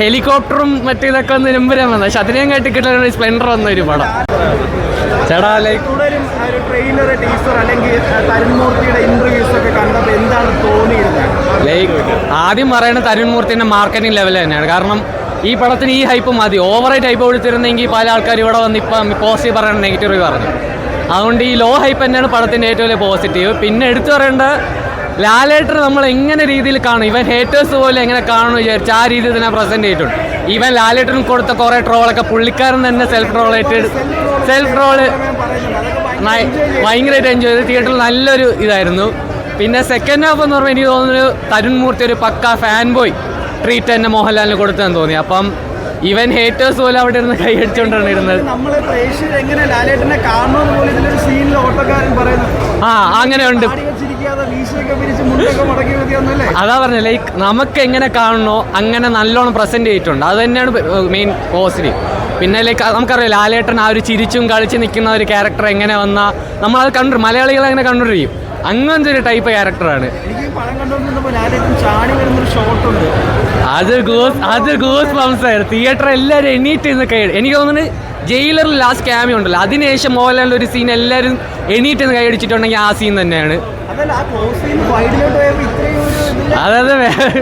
ഹെലികോപ്റ്ററും മറ്റേ ഇതൊക്കെ ഒന്ന് നിലമ്പരം വന്നത്. പക്ഷെ കാട്ടി കിട്ടുന്ന സ്പ്ലെൻഡർ വന്ന ഒരു പടം. ചേട്ടാ ലൈക്ക് കൂടുതലും ഒരു ട്രെയിലർ ടീസർ അല്ലെങ്കിൽ തരുൺമൂർത്തിയുടെ ഇന്റർവ്യൂസ് ഒക്കെ കണ്ടപ്പോൾ എന്താണ് ലൈക്ക് ആദ്യം പറയുന്നത് തരുൺ മൂർത്തിന്റെ മാർക്കറ്റിംഗ് ലെവൽ തന്നെയാണ്. കാരണം ഈ പടത്തിന് ഈ ഹൈപ്പ് മതി. ഓവറായിട്ട് ഹൈപ്പ് കൊടുത്തിരുന്നെങ്കിൽ പല ആൾക്കാർ ഇവിടെ വന്ന് ഇപ്പം പോസിറ്റീവ് പറയണ നെഗറ്റീവ് പറഞ്ഞു. അതുകൊണ്ട് ഈ ലോ ഹൈപ്പ് തന്നെയാണ് പടത്തിന്റെ ഏറ്റവും വലിയ പോസിറ്റീവ് പിന്നെ എടുത്തു പറയേണ്ട ലാലേട്ടർ നമ്മൾ എങ്ങനെ രീതിയിൽ കാണും? ഇവൻ ഹേറ്റേഴ്സ് പോലെ എങ്ങനെ കാണുമെന്ന് വിചാരിച്ചു ആ രീതിയിൽ തന്നെ പ്രസന്റ് ചെയ്തിട്ടുണ്ട്. ഇവൻ ലാലേട്ടറിന് കൊടുത്ത കുറേ ട്രോളൊക്കെ പുള്ളിക്കാരൻ തന്നെ സെൽഫ് ട്രോളായിട്ട് സെൽഫ് ട്രോൾ ഭയങ്കരമായിട്ട് എൻജോയ് ചെയ്തു. തിയേറ്ററിൽ നല്ലൊരു ഇതായിരുന്നു. പിന്നെ സെക്കൻഡ് ഹാഫ് എന്ന് പറയുമ്പോൾ എനിക്ക് തോന്നുന്നു തരുൺ മൂർത്തി ഒരു പക്ക ഫാൻ ബോയ് ട്രീറ്റ് തന്നെ മോഹൻലാലിന് കൊടുത്തതെന്ന് തോന്നി. അപ്പം ഇവൻ ഹേറ്റേഴ്സ് പോലും അവിടെ ഇരുന്ന് കൈ അടിച്ചോണ്ടാണ് ഇരുന്നത്. നമ്മളെ പ്രേക്ഷകർ എങ്ങനെ ലാലേട്ടനെ കാണണമെന്ന് പോലും ഇതിലൊരു സീനിൽ ഓട്ടക്കാരൻ പറയുന്നു ആ അങ്ങനെ ഉണ്ട് അതാ പറഞ്ഞ ലൈക്ക് നമുക്ക് എങ്ങനെ കാണണോ അങ്ങനെ നല്ലോണം പ്രസന്റ് ചെയ്തിട്ടുണ്ട്. അത് തന്നെയാണ് മെയിൻ പോസിറ്റീവ് പിന്നെ ലൈക്ക് നമുക്കറിയാം ലാലേട്ടൻ ആ ഒരു ചിരിച്ചും കളിച്ച് നിൽക്കുന്ന ഒരു ക്യാരക്ടർ എങ്ങനെ വന്നാൽ നമ്മളത് കണ്ടു മലയാളികൾ അങ്ങനെ കണ്ടുകൊണ്ടിരിക്കും അങ്ങനത്തെ ഒരു ടൈപ്പ് ക്യാരക്ടറാണ് എനിക്ക് ഈ പടം കണ്ടുകൊണ്ടിരുന്നപ്പോൾ ലാലേട്ടൻ ചാടി വരുന്നൊരു ഷോട്ടുണ്ട് അത് ഗോസ് അത് ഗോസ് ആയിരുന്നു. തിയേറ്റർ എല്ലാവരും എണീറ്റ് നിന്ന് കൈ എനിക്ക് തോന്നുന്നത് ജയിലറിൽ ലാസ്റ്റ് ക്യാമിയ ഉണ്ടല്ലോ. അതിനുശേഷം മോഹൻലാലിന്റെ ഒരു സീൻ എല്ലാവരും എണീറ്റ് നിന്ന് കൈയടിച്ചിട്ടുണ്ടെങ്കിൽ ആ സീൻ തന്നെയാണ്. അതായത്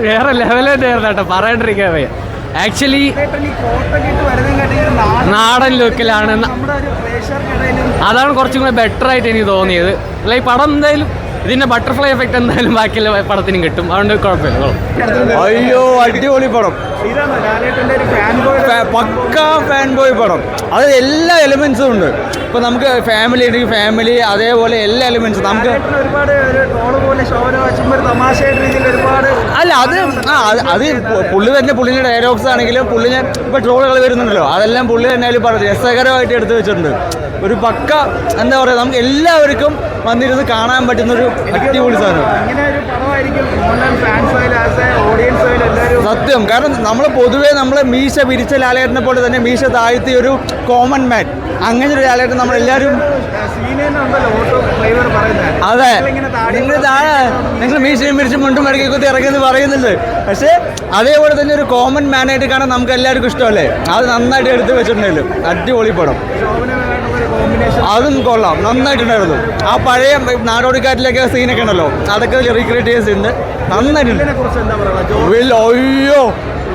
വേറെ ലെവൽ തന്നെയായിരുന്നു കേട്ടോ. പറയാണ്ടിരിക്കാൻ വയ്യ ആക്ച്വലി നാടൻ ലുക്കിലാണ് അതാണ് കുറച്ചും കൂടെ ബെറ്റർ ആയിട്ട് എനിക്ക് തോന്നിയത്. അല്ല ഈ പടം എന്തായാലും ഇതിന്റെ ബട്ടർഫ്ലൈ എഫക്ട് എന്തായാലും ബാക്കിയുള്ള പടത്തിനും കിട്ടും. അതുകൊണ്ട് കുഴപ്പമില്ല അയ്യോ അടിപൊളി പടം. ഇതാണോ ലാലേട്ടന്റെ ഫാൻ ബോയ് ഫാ- പക്കാ ഫാൻ ബോയ് പടം. അത് എല്ലാ എലിമെന്റ്സും ഉണ്ട്. ഇപ്പൊ നമുക്ക് ഫാമിലി ഉണ്ടെങ്കിൽ ഫാമിലി അതേപോലെ എല്ലാ എലിമെന്റ്സും നമുക്ക് അല്ല അത് ആ അത് അത് പുള്ളി തന്നെ പുള്ളിന്റെ ഡയലോഗ്സ് ആണെങ്കിലും പുള്ളിനെ ഇപ്പൊ ട്രോളുകൾ വരുന്നുണ്ടല്ലോ അതെല്ലാം പുള്ളി തന്നെ അതിൽ പറഞ്ഞു രസകരമായിട്ട് എടുത്തു വെച്ചിട്ടുണ്ട്. ഒരു പക്ക എന്താ പറയുക നമുക്ക് എല്ലാവർക്കും വന്നിരുന്ന് കാണാൻ പറ്റുന്ന ഒരു അടിപൊളി സാധനം. സത്യം. കാരണം നമ്മൾ പൊതുവേ നമ്മൾ മീശ വിരിച്ച ലാലേട്ടനെ പോലെ തന്നെ മീശ താഴ്ത്തിയ ഒരു കോമൺ മാൻ അങ്ങനെ ഒരു ലാലേട്ടൻ നമ്മൾ എല്ലാവരും അതെ. നിങ്ങൾ താഴെ നിങ്ങൾ മീശയും പിരിച്ച് മുണ്ടും മടക്കി കുത്തി ഇറങ്ങിയെന്ന് പറയുന്നുണ്ട്. പക്ഷേ അതേപോലെ തന്നെ ഒരു കോമൺ മാനായിട്ട് കാണാൻ നമുക്ക് എല്ലാവർക്കും ഇഷ്ടമല്ലേ? അത് നന്നായിട്ട് എടുത്ത് വെച്ചിട്ടുണ്ടല്ലോ അടിപൊളി പടം. അതും കൊള്ളാം. നന്നായിട്ടുണ്ടായിരുന്നു. ആ പഴയ നാടോടിക്കാറ്റിലൊക്കെ സീനൊക്കെ ഉണ്ടല്ലോ. അതൊക്കെ റീക്രിയേറ്റ് ചെയ്തിട്ടുണ്ട് നന്നായിട്ടുണ്ട്. അയ്യോ.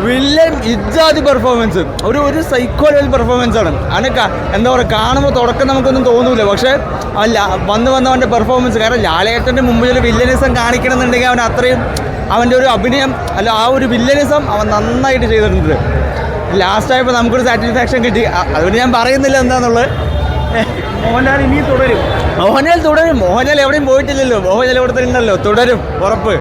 വില്ലൻ ഇജാതി പെർഫോമൻസ് ഒരു ഒരു സൈക്കോ ലെവൽ പെർഫോമൻസ് ആണ്. അനക്ക എന്താ പറയുക കാണുമ്പോൾ തുടക്കം നമുക്കൊന്നും തോന്നൂല. പക്ഷെ അല്ല വന്ന് വന്ന് അവന്റെ പെർഫോമൻസ് കാരണം ലാലേട്ടന്റെ മുമ്പിൽ ഒരു വില്ലനിസം കാണിക്കണമെന്നുണ്ടെങ്കിൽ അവൻ അത്രയും അവന്റെ ഒരു അഭിനയം അല്ല ആ ഒരു വില്ലനിസം അവൻ നന്നായിട്ട് ചെയ്തിട്ടുണ്ട്. ലാസ്റ്റ് ആയപ്പോൾ നമുക്കൊരു സാറ്റിസ്ഫാക്ഷൻ കിട്ടി. അതുകൊണ്ട് ഞാൻ പറയുന്നില്ല എന്താന്നുള്ളത്. മോഹൻലാൽ ഇനി തുടരും. മോഹൻലാൽ തുടരും. മോഹൻലാൽ എവിടെയും പോയിട്ടില്ലല്ലോ. മോഹൻലാൽ ഇവിടെ തന്നെ ഉണ്ടല്ലോ. തുടരും. ഉറപ്പ്.